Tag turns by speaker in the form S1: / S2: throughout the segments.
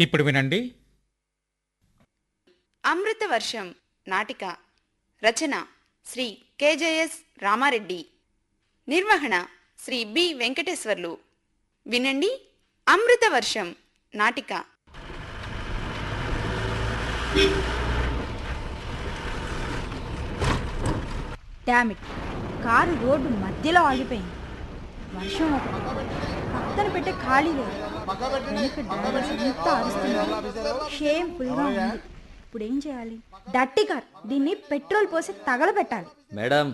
S1: ఇప్పుడు వినండి.
S2: అమృత వర్షం నాటిక రచన శ్రీ కెజేఎస్ రామారెడ్డి. నిర్వహణ శ్రీ బి వెంకటేశ్వర్లు. వినండి అమృత వర్షం నాటిక.
S3: డామిట్ కారు రోడ్డు మధ్యలో ఆగిపోయింది. వర్షం ఒకటి పక్కన పెట్టే ఖాళీ లేదు. వెనక డ్రైవర్స్ అంతా అరుస్తున్నారు. షేమ్ఫుల్గా ఉంది. ఇప్పుడు ఏం చేయాలి? డట్టి కార్ దీన్ని పెట్రోల్ పోసి తగలబెట్టాలి.
S4: మేడం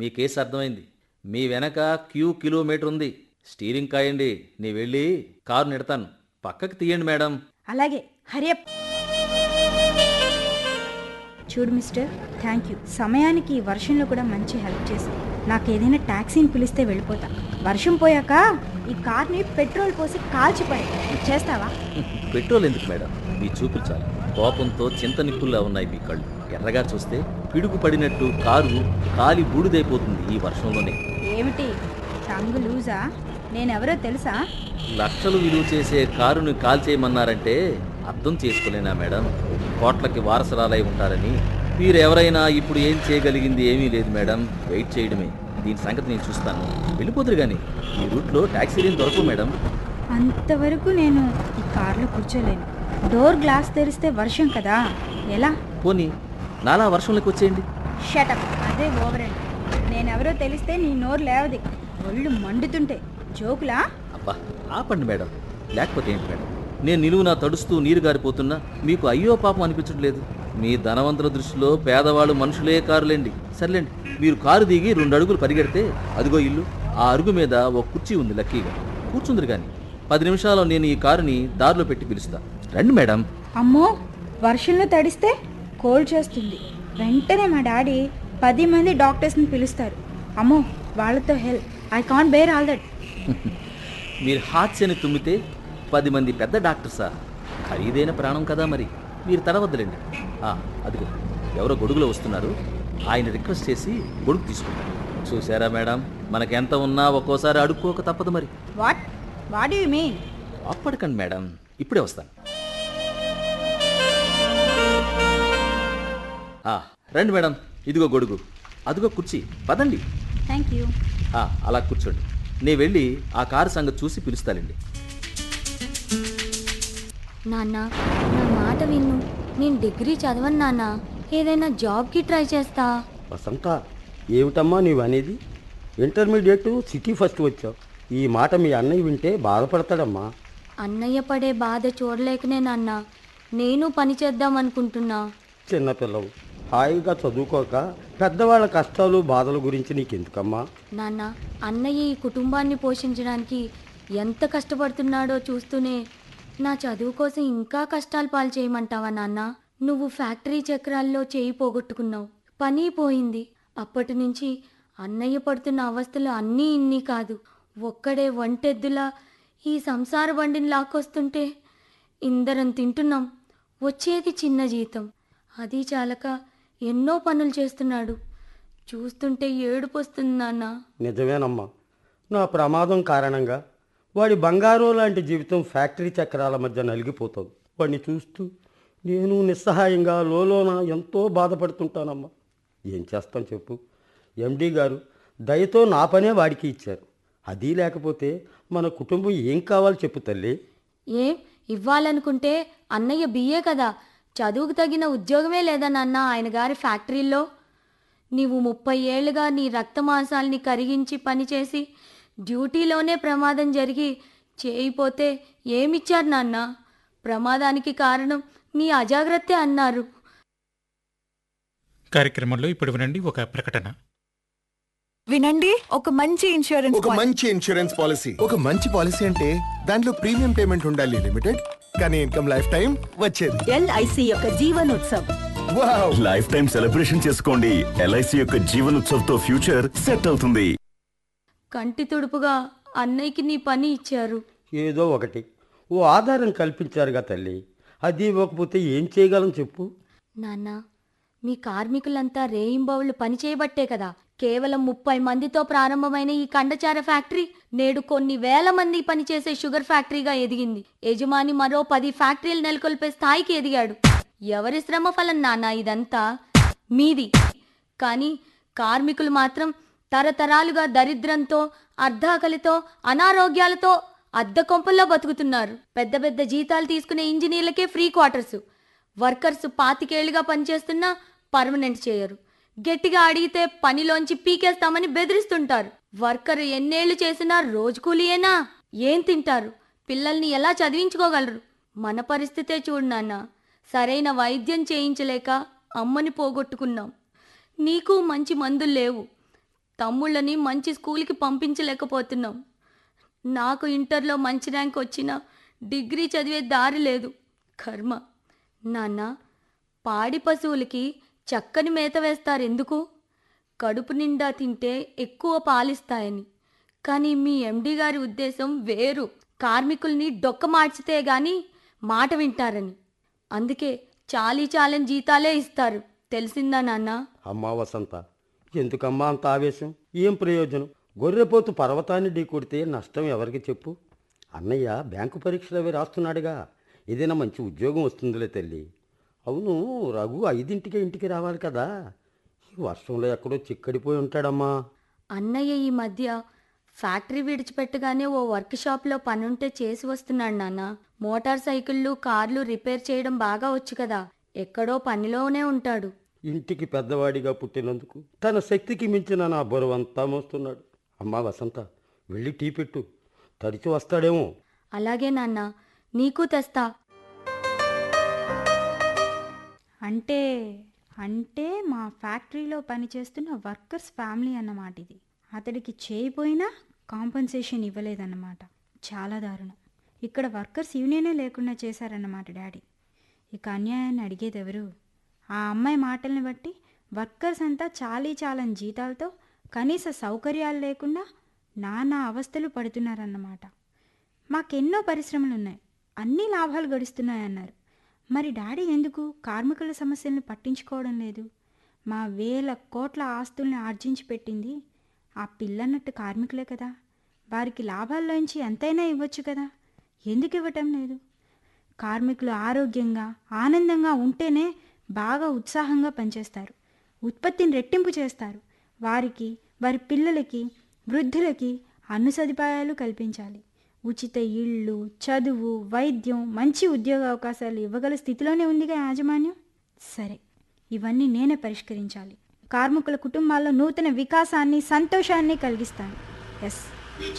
S4: మీ కేసు అర్థమైంది. మీ వెనక క్యూ కిలోమీటర్ ఉంది. స్టీరింగ్ కాయండి. నీ వెళ్ళి కారు నెడతాను పక్కకి తీయండి మేడం.
S3: అలాగే. హరియప్ చూడు మిస్టర్ థ్యాంక్ యూ సమయానికి ఈ వర్షంలో కూడా మంచి హెల్ప్ చేసింది నాకు ఏదైనా ట్యాక్సీని పిలిస్తే వెళ్ళిపోతా. వర్షం పోయాక ఈ కార్ని పెట్రోల్ పోసి కాల్చిపోయి చేస్తావా?
S4: పెట్రోల్ ఎందుకు మేడం? మీ చూపులు చాలు. కోపంతో చింత నిప్పుల్లా ఉన్నాయి మీ కళ్ళు. ఎర్రగా చూస్తే పిడుగు పడినట్టు కారు కాలి బూడిదైపోతుంది ఈ వర్షంలోనే.
S3: ఏమిటి? టంగు లూజా? నేనెవరో తెలుసా?
S4: లక్షలు విలువ చేసే కారును కాల్చేయమన్నారంటే అర్థం చేసుకోలేనా మేడం? కోట్లకి వారసరాలై ఉంటారని. మీరు ఎవరైనా ఇప్పుడు ఏం చేయగలిగింది ఏమీ లేదు మేడం. వెయిట్ చేయడమే. దీని సంగతి నేను చూస్తాను. వెళ్ళిపోతురు కానీ ఈ రూట్లో ట్యాక్సీలు దొరకవు మేడం.
S3: అంతవరకు నేను ఈ కార్లో కూర్చోలేను. డోర్ గ్లాస్ తెరిస్తే వర్షం కదా. ఎలా?
S4: పోనీ నాలా వర్షంలోకి వచ్చేయండి.
S3: షటప్ అదే ఓవర్ అండి నేనెవరో తెలిస్తే నీ నోరు లేవది. ఒళ్ళు మండుతుంటే. జోకులా?
S4: అబ్బా ఆపండి మేడం. లేకపోతే ఏంటి మేడం? నేను నిలువునా తడుస్తూ నీరు గారిపోతున్నా మీకు అయ్యో పాపం అనిపించట్లేదు. మీ ధనవంతుల దృష్టిలో పేదవాళ్ళు మనుషులే కారులేండి. సర్లేండి. మీరు కారు దిగి రెండు అడుగులు పరిగెడితే అదిగో ఇల్లు. ఆ అరుగు మీద ఒక కుర్చీ ఉంది లక్కీగా. కూర్చుందిరు కానీ పది నిమిషాల్లో నేను ఈ కారుని దారిలో పెట్టి పిలుస్తా. రండి మేడం.
S3: అమ్మో వర్షంలో తడిస్తే కోల్డ్ చేస్తుంది. వెంటనే మా డాడీ పది మంది డాక్టర్స్ని పిలుస్తారు. అమ్మో వాళ్ళతో help I can't bear all that.
S4: మీరు హాస్యని తుమ్మితే పది మంది పెద్ద డాక్టర్సా? ఖరీదైన ప్రాణం కదా మరి. మీరు తడవద్దులేండి అదిగో ఎవరో గొడుగులో వస్తున్నారు. ఆయన రిక్వెస్ట్ చేసి గొడుగు తీసుకుంటారు. చూసారా మేడం? మనకెంత ఉన్నా ఒక్కోసారి అడుక్కోక తప్పదు మరి.
S3: వాట్ వాట్ యు మీన్
S4: అప్పటికండి మేడం. ఇప్పుడే వస్తాను. ఆ, రండి మేడం. ఇదిగో గొడుగు. అదిగో కుర్చీ. పదండి.
S3: థ్యాంక్ యూ
S4: ఆ, అలా కూర్చోండి. నేను వెళ్ళి ఆ కారు సంగతి చూసి పిలుస్తానండి.
S5: నాన్న నా మాట విన్ను. నేను డిగ్రీ చదవను నాన్న. ఏదైనా జాబ్కి ట్రై చేస్తా.
S6: వసంత ఏమిటమ్మా నీవు అనేది ఇంటర్మీడియట్ సిటీ ఫస్ట్ వచ్చావు. ఈ మాట మీ అన్నయ్య వింటే బాధపడతాడమ్మా.
S5: అన్నయ్య పడే బాధ చూడలేకనే నాన్న. నేను పని చేద్దాం అనుకుంటున్నా.
S6: చిన్నపిల్లవు హాయిగా చదువుకోక పెద్దవాళ్ళ కష్టాలు బాధల గురించి నీకెందుకమ్మా?
S5: నాన్న అన్నయ్య ఈ కుటుంబాన్ని పోషించడానికి ఎంత కష్టపడుతున్నాడో చూస్తూనే నా చదువు కోసం ఇంకా కష్టాలు పాలు చేయమంటావా నాన్న? నువ్వు ఫ్యాక్టరీ చక్రాల్లో చేయి పోగొట్టుకున్నావు. పని పోయింది. అప్పటి నుంచి అన్నయ్య పడుతున్న అవస్థలు అన్నీ ఇన్ని కాదు. ఒక్కడే వంటెద్దులా ఈ సంసార బండిని లాక్కొస్తుంటే ఇందరం తింటున్నాం. వచ్చేది చిన్న జీతం. అది చాలక ఎన్నో పనులు చేస్తున్నాడు. చూస్తుంటే ఏడుపు వస్తుంది నాన్న.
S6: నిజమేనమ్మా. నా ప్రమాదం కారణంగా వాడి బంగారం లాంటి జీవితం ఫ్యాక్టరీ చక్రాల మధ్య నలిగిపోతుంది. వాడిని చూస్తూ నేను నిస్సహాయంగా లోలోన ఎంతో బాధపడుతుంటానమ్మా. ఏం చేస్తాం చెప్పు. ఎండి గారు దయతో నా పనే వాడికి ఇచ్చారు. అది లేకపోతే మన కుటుంబం ఏం కావాలో చెప్పు తల్లి.
S5: ఏం ఇవ్వాలనుకుంటే అన్నయ్య బిఏ కదా. చదువుకు తగిన ఉద్యోగమే లేదా నాన్న ఆయన గారి ఫ్యాక్టరీలో నీవు ముప్పై ఏళ్ళుగా నీ రక్తమాంసాల్ని కరిగించి పనిచేసి డ్యూటీలోనే ప్రమాదం జరిగి చేయిపోతే ఏమిచ్చారు నాన్న? ప్రమాదానికి కారణం నీ అజాగ్రత్తే అన్నారు.
S1: కార్యక్రమంలో ఇప్పుడు వినండి ఒక ప్రకటన.
S7: వినండి ఒక మంచి ఇన్సూరెన్స్
S8: ఒక మంచి ఇన్సూరెన్స్ పాలసీ ఒక మంచి పాలసీ అంటే దాంట్లో ప్రీమియం పేమెంట్ ఉండాలి లిమిటెడ్ కానీ ఇన్కమ్ లైఫ్ టైం వచ్చేది
S7: ఎల్ఐసి యొక్క Jeevan Utsav.
S8: Wow
S9: life time celebration చేసుకోండి. ఎల్ఐసి యొక్క జీవన్ ఉత్సవ్తో ఫ్యూచర్ సెట్ అవుతుంది.
S5: కంటి తుడుపుగా అన్నయ్యకి నీ పని ఇచ్చారు.
S6: ఏదో ఒకటి. ఓ ఆధారం కల్పించారుగా తల్లి. అది ఇవ్వకపోతే ఏం చేయగలం చెప్పు.
S5: నాన్న మీ కార్మికులంతా రేయింబవుళ్ళు పని చేయబట్టే కదా. కేవలం ముప్పై మందితో ప్రారంభమైన ఈ కండచార ఫ్యాక్టరీ నేడు కొన్ని వేల మంది పనిచేసే షుగర్ ఫ్యాక్టరీగా ఎదిగింది. యజమాని మరో పది ఫ్యాక్టరీలు నెలకొల్పే స్థాయికి ఎదిగాడు. ఎవరి శ్రమ ఫలం నాన్న ఇదంతా? మీది. కానీ కార్మికులు మాత్రం తరతరాలుగా దరిద్రంతో అర్ధాకలితో అనారోగ్యాలతో అద్దె కొంపల్లో బతుకుతున్నారు. పెద్ద పెద్ద జీతాలు తీసుకునే ఇంజనీర్లకే ఫ్రీ క్వార్టర్స్. వర్కర్స్ పాతికేళ్ళుగా పనిచేస్తున్నా పర్మనెంట్ చేయరు. గట్టిగా అడిగితే పనిలోంచి పీకేస్తామని బెదిరిస్తుంటారు. వర్కర్ ఎన్నేళ్ళు చేసినా రోజు కూలియేనా? ఏం తింటారు? పిల్లల్ని ఎలా చదివించుకోగలరు? మన పరిస్థితే చూడు నాన్న. సరైన వైద్యం చేయించలేక అమ్మని పోగొట్టుకున్నాం. నీకు మంచి మందులు లేవు. తమ్ముళ్ళని మంచి స్కూల్కి పంపించలేకపోతున్నాం. నాకు ఇంటర్లో మంచి ర్యాంక్ వచ్చినా డిగ్రీ చదివే దారి లేదు. కర్మ. నాన్న పాడి పశువులకి చక్కని మేత వేస్తారు ఎందుకు కడుపు నిండా తింటే ఎక్కువ పాలిస్తాయని. కానీ మీ ఎండి గారి ఉద్దేశం వేరు. కార్మికుల్ని డొక్క మార్చితే గాని మాట వింటారని. అందుకే చాలీ చాలని జీతాలే ఇస్తారు. తెలిసిందా నాన్న?
S6: అమ్మా వసంత ఎందుకమ్మా అంత ఆవేశం? ఏం ప్రయోజనం? గొర్రెపోతు పర్వతాన్ని ఢీకొడితే నష్టం ఎవరికి చెప్పు? అన్నయ్య బ్యాంకు పరీక్షలు అవి రాస్తున్నాడుగా. ఏదైనా మంచి ఉద్యోగం వస్తుందిలే తల్లి. అవును రఘు ఐదింటికే ఇంటికి రావాలి కదా. ఈ వర్షంలో ఎక్కడో చిక్కడిపోయి ఉంటాడమ్మా.
S5: అన్నయ్య ఈ మధ్య ఫ్యాక్టరీ విడిచిపెట్టగానే ఓ వర్క్ షాప్లో పనుంటే చేసి వస్తున్నాడు నాన్న. మోటార్ సైకిళ్ళు కార్లు రిపేర్ చేయడం బాగా వచ్చు కదా. ఎక్కడో పనిలోనే ఉంటాడు.
S6: ఇంటికి పెద్దవాడిగా పుట్టినందుకు తన శక్తికి మించిన నా బరువంతా మోస్తున్నాడు. అమ్మా వసంత వెళ్ళి టీ పెట్టు. తడిచి వస్తాడేమో.
S5: అలాగే నాన్న నీకు తెస్తా.
S3: అంటే అంటే మా ఫ్యాక్టరీలో పనిచేస్తున్న వర్కర్స్ ఫ్యామిలీ అన్నమాట ఇది. అతడికి చేయిపోయినా కాంపన్సేషన్ ఇవ్వలేదన్నమాట. చాలా దారుణం. ఇక్కడ వర్కర్స్ యూనియనే లేకుండా చేశారన్నమాట డాడీ. ఇక అన్యాయాన్ని అడిగేది ఎవరు ఆ అమ్మాయి మాటల్ని బట్టి వర్కర్స్ అంతా చాలీ చాలని జీతాలతో కనీస సౌకర్యాలు లేకుండా నానా అవస్థలు పడుతున్నారన్నమాట. మాకెన్నో పరిశ్రమలు ఉన్నాయి అన్ని లాభాలు గడుస్తున్నాయన్నారు. మరి డాడీ ఎందుకు కార్మికుల సమస్యలను పట్టించుకోవడం లేదు? మా వేల కోట్ల ఆస్తుల్ని ఆర్జించి పెట్టింది ఆ పిల్లన్నట్టు కార్మికులే కదా. వారికి లాభాల్లోంచి ఎంతైనా ఇవ్వచ్చు కదా. ఎందుకు ఇవ్వటం లేదు? కార్మికులు ఆరోగ్యంగా ఆనందంగా ఉంటేనే బాగా ఉత్సాహంగా పనిచేస్తారు. ఉత్పత్తిని రెట్టింపు చేస్తారు. వారికి వారి పిల్లలకి వృద్ధులకి అన్ని సదుపాయాలు కల్పించాలి. ఉచిత ఇళ్ళు చదువు వైద్యం మంచి ఉద్యోగ అవకాశాలు ఇవ్వగల స్థితిలోనే ఉందిగా యాజమాన్యం? సరే ఇవన్నీ నేనే పరిష్కరించాలి. కార్మికుల కుటుంబాల్లో నూతన వికాసాన్ని సంతోషాన్ని కలిగిస్తాను. ఎస్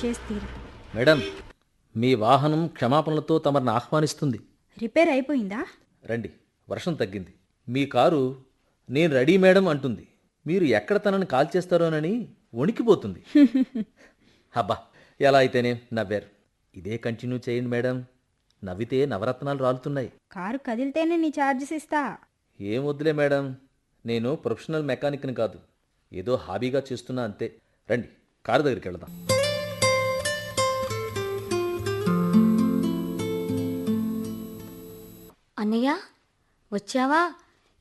S3: చేసి తీరుతాను
S4: మేడం మీ వాహనం క్షమాపణలతో తమరిని ఆహ్వానిస్తుంది.
S3: రిపేర్ అయిపోయిందా?
S4: రండి వర్షం తగ్గింది. మీ కారు నేను రెడీ మేడం అంటుంది. మీరు ఎక్కడ తనని కాల్ చేస్తారోనని వణికిపోతుంది. హబ్బా ఎలా అయితేనే నవ్వారు. ఇదే కంటిన్యూ చేయండి మేడం. నవ్వితే నవరత్నాలు రాలుతున్నాయి.
S3: కారు కదిలితేనే నీ ఛార్జెస్ ఇస్తా.
S4: ఏం వద్దులే మేడం. నేను ప్రొఫెషనల్ మెకానిక్ని కాదు. ఏదో హాబీగా చేస్తున్నా అంతే. రండి కారు దగ్గరికి వెళదాం.
S5: అన్నయ్య వచ్చావా?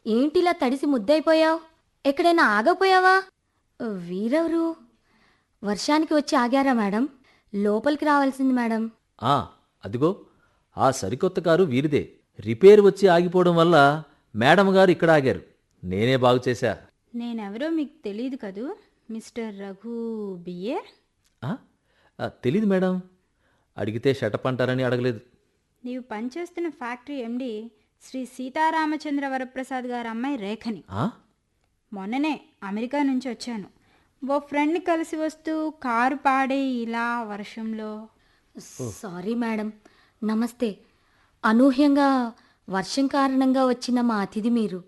S5: ఏంటిలా తడిసి ముద్దయిపోయావు? ఎక్కడైనా ఆగపోయావా? వీరెవరు? వర్షానికి వచ్చి ఆగారా మేడం? లోపలికి రావాల్సింది మేడం.
S4: ఆ అదిగో. ఆ సరికొత్త కారు వీరిదే. రిపేర్ వచ్చి ఆగిపోవడం వల్ల మేడం గారు ఇక్కడ ఆగారు. నేనే బాగు చేశా.
S3: నేనెవరో మీకు తెలియదు కదూ? Mister Raghu B?
S4: ఆ? ఆ, తెలీదు మేడం. అడిగితే షటప్ అంటారని అడగలేదు.
S3: నీవు పనిచేస్తున్న ఫ్యాక్టరీ ఎండి శ్రీ సీతారామచంద్ర వరప్రసాద్ గారి అమ్మాయి రేఖని.
S4: ఆ?
S3: మొన్ననే అమెరికా నుంచి వచ్చాను. ఓ ఫ్రెండ్ని కలిసి వస్తూ కారు పాడే ఇలా వర్షంలో.
S5: Sorry madam. నమస్తే. అనూహ్యంగా వర్షం కారణంగా వచ్చిన మా అతిథి మీరు.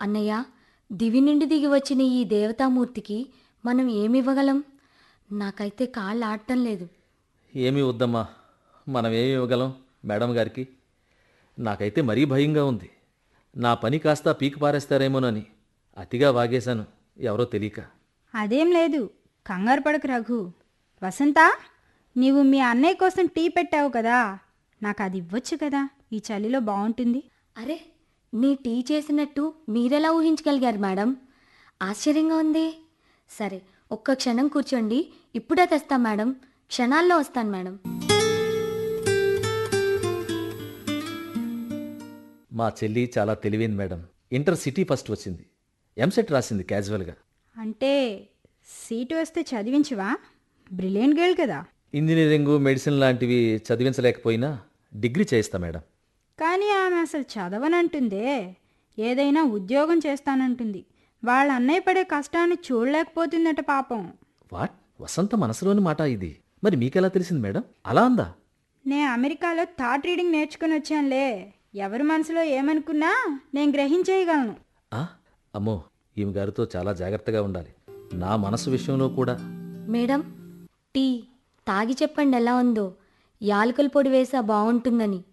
S5: అన్నయ్య దివి నుండి దిగి వచ్చిన ఈ దేవతామూర్తికి మనం ఏమివ్వగలం? నాకైతే కాళ్ళు ఆడటం లేదు.
S4: ఏమీ వద్దమ్మా. మనం ఏమి ఇవ్వగలం మేడం గారికి? నాకైతే మరీ భయంగా ఉంది. నా పని కాస్త పీకి పారేస్తారేమోనని. అతిగా వాగేశాను. ఎవరో తెలియక.
S3: అదేం లేదు. కంగారు పడకు రఘు. వసంత నీవు మీ అన్నయ్య కోసం టీ పెట్టావు కదా. నాకు అది ఇవ్వచ్చు కదా. ఈ చలిలో బాగుంటుంది
S5: అరే నీ టీ చేసినట్టు మీరెలా ఊహించగలిగారు మేడం? ఆశ్చర్యంగా ఉంది. సరే ఒక్క క్షణం కూర్చోండి. ఇప్పుడే తెస్తాం మేడం. క్షణాల్లో వస్తాను మేడం.
S4: మా చెల్లి చాలా తెలివైంది మేడం. ఇంటర్ సిటీ ఫస్ట్ వచ్చింది. ఎంసెట్ రాసింది క్యాజువల్గా
S3: అంటే సీటు వస్తే చదివించవా? బ్రిలియంట్ గర్ల్ కదా.
S4: ఇంజనీరింగ్ మెడిసిన్ లాంటివి చదివించలేకపోయినా డిగ్రీ చేయిస్తా మేడం.
S3: కానీ ఆమె అసలు చదవనంటుందే. ఏదైనా ఉద్యోగం చేస్తానంటుంది. వాళ్ళ అన్నయ్య పడే కష్టాన్ని చూడలేకపోతుందట పాపం.
S4: వాట్? వసంత మనసులోని మాట ఇది. మరి మీకెలా తెలిసింది మేడం? అలా అందా?
S3: నే అమెరికాలో థాట్ రీడింగ్ నేర్చుకుని వచ్చానులే. ఎవరి మనసులో ఏమనుకున్నా నేను గ్రహించేయగలను.
S4: ఆ, అమ్మో ఈమె గారితో చాలా జాగ్రత్తగా ఉండాలి. నా మనసు విషయంలో కూడా.
S5: మేడం టీ తాగి చెప్పండి ఎలా ఉందో. యాలకుల పొడి వేసా బాగుంటుందని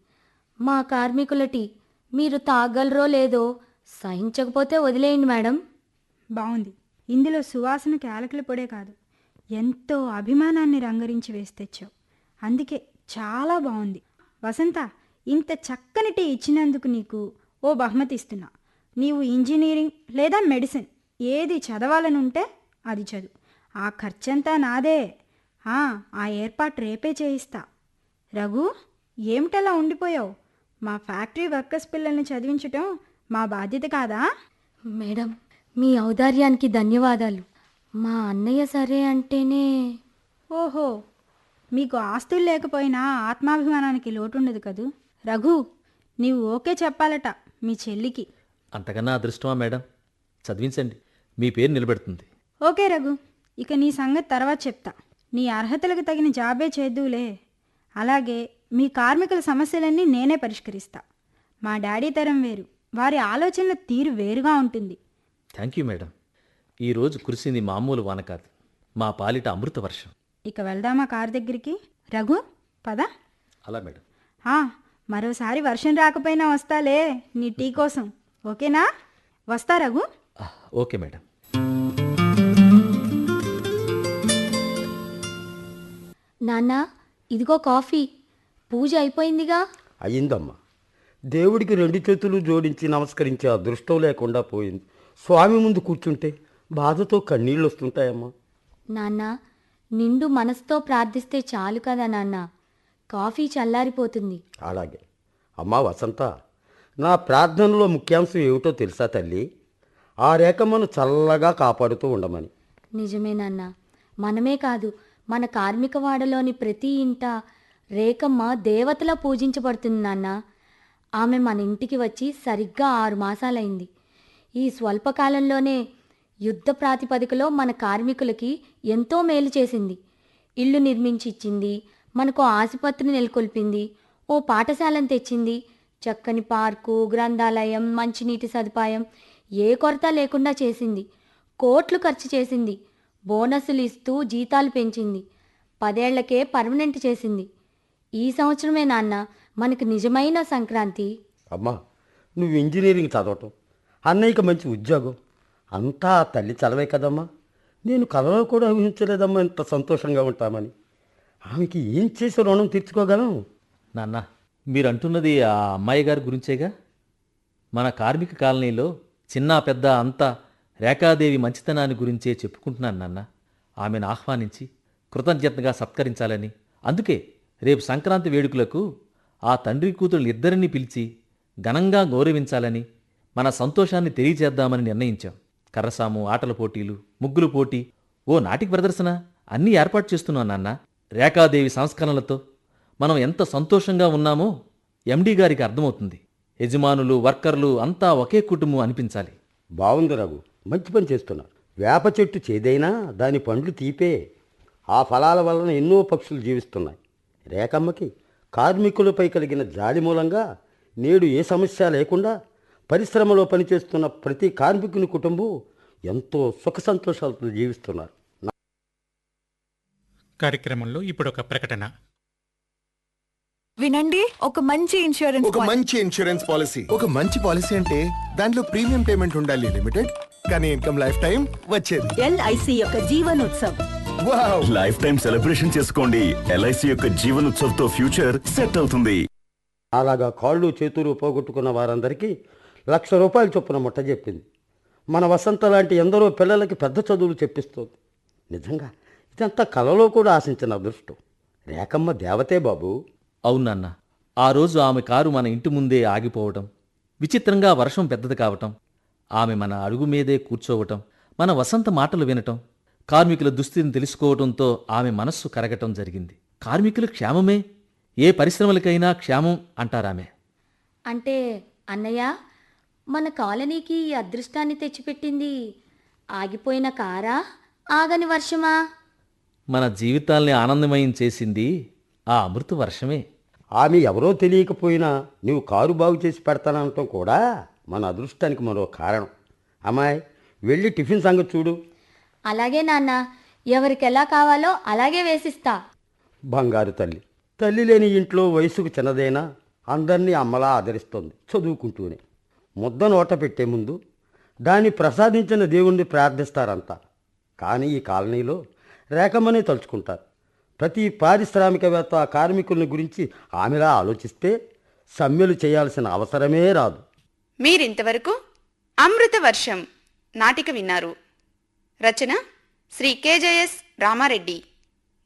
S5: మా కార్మికుల టీ మీరు తాగలరో లేదో సహించకపోతే వదిలేయండి మేడం.
S3: బాగుంది ఇందులో సువాసన క్యాలకుల పొడే కాదు. ఎంతో అభిమానాన్ని రంగరించి వేసి తెచ్చావు. అందుకే చాలా బాగుంది వసంత ఇంత చక్కని టీ ఇచ్చినందుకు నీకు ఓ బహుమతి ఇస్తున్నా నీవు ఇంజనీరింగ్ లేదా మెడిసిన్ ఏది చదవాలని ఉంటే అది చదువు. ఆ ఖర్చంతా నాదే. ఆ, ఆ ఏర్పాటు రేపే చేయిస్తా. రఘు ఏమిటలా ఉండిపోయావు? మా ఫ్యాక్టరీ వర్కర్స్ పిల్లల్ని చదివించటం మా బాధ్యత కాదా?
S5: మేడం మీ ఔదార్యానికి ధన్యవాదాలు. మా అన్నయ్య సరే అంటేనే
S3: ఓహో మీకు ఆస్తులు లేకపోయినా ఆత్మాభిమానానికి లోటుండదు కదూ? రఘు నీవు ఓకే చెప్పాలట మీ చెల్లికి.
S4: అంతకన్నా అదృష్టమా మేడం? చదివించండి. మీ పేరు నిలబెడుతుంది.
S3: ఓకే రఘు. ఇక నీ సంగతి తర్వాత చెప్తా. నీ అర్హతలకు తగిన జాబే చేద్దువులే అలాగే మీ కార్మికుల సమస్యలన్నీ నేనే పరిష్కరిస్తా. మా డాడీ తరం వేరు. వారి ఆలోచనల తీరు వేరుగా ఉంటుంది.
S4: Thank you madam. ఈరోజు కురిసింది మామూలు వాన కాదు. మా పాలిట అమృత వర్షం.
S3: ఇక వెళ్దామా కారు దగ్గరికి. రఘు పద.
S4: అలా మేడం.
S3: మరోసారి వర్షం రాకపోయినా వస్తాలే నీ టీ కోసం. ఓకేనా? వస్తా రఘు.
S4: Okay madam.
S5: నాన్న ఇదిగో కాఫీ. పూజ అయిపోయిందిగా?
S6: అయిందమ్మా దేవుడికి రెండు చేతులు జోడించి నమస్కరించే అదృష్టం లేకుండా పోయింది. స్వామి ముందు కూర్చుంటే బాధతో కన్నీళ్ళు వస్తుంటాయమ్మా.
S5: నాన్న నిండు మనసుతో ప్రార్థిస్తే చాలు కదా నాన్న. కాఫీ చల్లారిపోతుంది.
S6: అలాగే. అమ్మా వసంత. నా ప్రార్థనలో ముఖ్యాంశం ఏమిటో తెలుసా తల్లి? ఆ రేఖమ్మను చల్లగా కాపాడుతూ ఉండమని.
S5: నిజమేనన్న మనమే కాదు మన కార్మిక వాడలోని ప్రతి ఇంట రేఖమ్మ దేవతలా పూజించబడుతుంది నాన్న. ఆమె మన ఇంటికి వచ్చి సరిగ్గా ఆరు మాసాలైంది. ఈ స్వల్పకాలంలోనే యుద్ధ ప్రాతిపదికలో మన కార్మికులకి ఎంతో మేలు చేసింది. ఇల్లు నిర్మించి ఇచ్చింది మనకు ఆసుపత్రి నెలకొల్పింది ఓ పాఠశాలను తెచ్చింది చక్కని పార్కు గ్రంథాలయం మంచినీటి సదుపాయం ఏ కొరత లేకుండా చేసింది. కోట్లు ఖర్చు చేసింది. బోనస్సులు ఇస్తూ జీతాలు పెంచింది. పదేళ్ళకే పర్మనెంట్ చేసింది. ఈ సంవత్సరమే నాన్న మనకు నిజమైన సంక్రాంతి.
S6: అమ్మా నువ్వు ఇంజనీరింగ్ చదవటం అన్నయ్యకి మంచి ఉద్యోగం అంతా తల్లి చలవే కదమ్మా. నేను కలలో కూడా ఊహించలేదమ్మా ఇంత సంతోషంగా ఉంటామని. ఆమెకి ఏం చేసి రుణం తీర్చుకోగలం?
S4: నాన్న మీరు అంటున్నది ఆ అమ్మాయి గారి గురించేగా? మన కార్మిక కాలనీలో చిన్న పెద్ద అంతా రేఖాదేవి మంచితనాన్ని గురించే చెప్పుకుంటున్నాను నాన్న. ఆమెను ఆహ్వానించి కృతజ్ఞతగా సత్కరించాలని. అందుకే రేపు సంక్రాంతి వేడుకలకు ఆ తండ్రి కూతురు ఇద్దరిని పిలిచి ఘనంగా గౌరవించాలని మన సంతోషాన్ని తెలియజేద్దామని నిర్ణయించాం. కర్రసాము ఆటల పోటీలు ముగ్గులు పోటీ ఓ నాటిక ప్రదర్శన అన్నీ ఏర్పాటు చేస్తున్నాను నాన్న. రేఖాదేవి సంస్కరణలతో మనం ఎంత సంతోషంగా ఉన్నామో ఎండీ గారికి అర్థమవుతుంది. యజమానులు వర్కర్లు అంతా ఒకే కుటుంబం అనిపించాలి.
S6: బాగుంది రఘు. మంచి పని చేస్తున్నారు. వేప చెట్టు చేదైనా దాని పండ్లు తీపే. ఆ ఫలాల వలన ఎన్నో పక్షులు జీవిస్తున్నాయి. రేఖమ్మకి కార్మికులపై కలిగిన జాలి మూలంగా నేడు ఏ సమస్య లేకుండా పరిశ్రమలో పనిచేస్తున్న ప్రతి కార్మికుని కుటుంబం ఎంతో సుఖ సంతోషాలతో జీవిస్తున్నారు.
S1: కార్యక్రమంలో ఇప్పుడు ఒక ప్రకటన.
S7: వినండి ఒక మంచి ఇన్సూరెన్స్
S8: ఒక మంచి ఇన్సూరెన్స్ పాలసీ ఒక మంచి పాలసీ అంటే దాంట్లో ప్రీమియం పేమెంట్ ఉండాలి లిమిటెడ్ కానీ ఇన్కమ్ లైఫ్ టైం వచ్చేది
S7: ఎల్ఐసి యొక్క Jeevan Utsav.
S8: Wow
S9: life time celebration చేసుకోండి. ఎల్ఐసి యొక్క జీవన్ ఉత్సవ్తో ఫ్యూచర్ సెట్ అవుతుంది.
S6: అలాగా కాళ్ళు చేతులు పోగొట్టుకున్న వారందరికీ లక్ష రూపాయలు చొప్పున ముట్ట చెప్పింది. మన వసంత లాంటి ఎందరో పిల్లలకి పెద్ద చదువులు చెప్పిస్తుంది. నిజంగా ఇదంతా కలలో కూడా ఆశించిన అదృష్టం. రేఖమ్మ దేవతే బాబు.
S4: అవును నాన్న ఆ రోజు ఆమె కారు మన ఇంటి ముందే ఆగిపోవటం విచిత్రంగా వర్షం పెద్దది కావటం ఆమె మన అడుగు మీదే కూర్చోవటం మన వసంత మాటలు వినటం కార్మికుల దుస్థితిని తెలుసుకోవటంతో ఆమె మనస్సు కరగటం జరిగింది. కార్మికులు క్షేమమే? ఏ పరిశ్రమలకైనా క్షేమం అంటారామె.
S5: అంటే అన్నయ్య మన కాలనీకి ఈ అదృష్టాన్ని తెచ్చిపెట్టింది. ఆగిపోయిన కారా? ఆగని వర్షమా?
S4: మన జీవితాల్ని ఆనందమయం చేసింది ఆ అమృత వర్షమే.
S6: ఆమె ఎవరో తెలియకపోయినా నువ్వు కారు బాగు చేసి పెడతానంటాం కూడా మన అదృష్టానికి మరో కారణం. అమ్మాయి వెళ్ళి టిఫిన్ సంగతి చూడు.
S5: అలాగే నాన్న ఎవరికి ఎలా కావాలో అలాగే వేసిస్తా.
S6: బంగారు తల్లి తల్లి లేని ఇంట్లో వయసుకు చిన్నదైనా అందరినీ అమ్మలా ఆదరిస్తోంది చదువుకుంటూనే. ముద్ద నోట పెట్టే ముందు దాన్ని ప్రసాదించిన దేవుణ్ణి ప్రార్థిస్తారంతా కానీ ఈ కాలనీలో రేఖమ్మనే తలుచుకుంటారు. ప్రతి పారిశ్రామికవేత్త ఆ కార్మికుల గురించి ఆమెలా ఆలోచిస్తే సమ్మెలు చేయాల్సిన అవసరమే రాదు.
S2: మీరింతవరకు అమృత వర్షం నాటిక విన్నారు. రచన శ్రీ కేజేఎస్ రామారెడ్డి.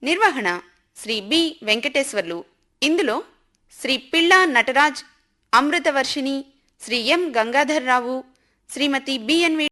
S2: నిర్వహణ శ్రీ బి వెంకటేశ్వర్లు. ఇందులో శ్రీ పిళ్ళా నటరాజ్ అమృతవర్షిణి శ్రీ ఎం గంగాధర్రావు శ్రీమతి బిఎన్వి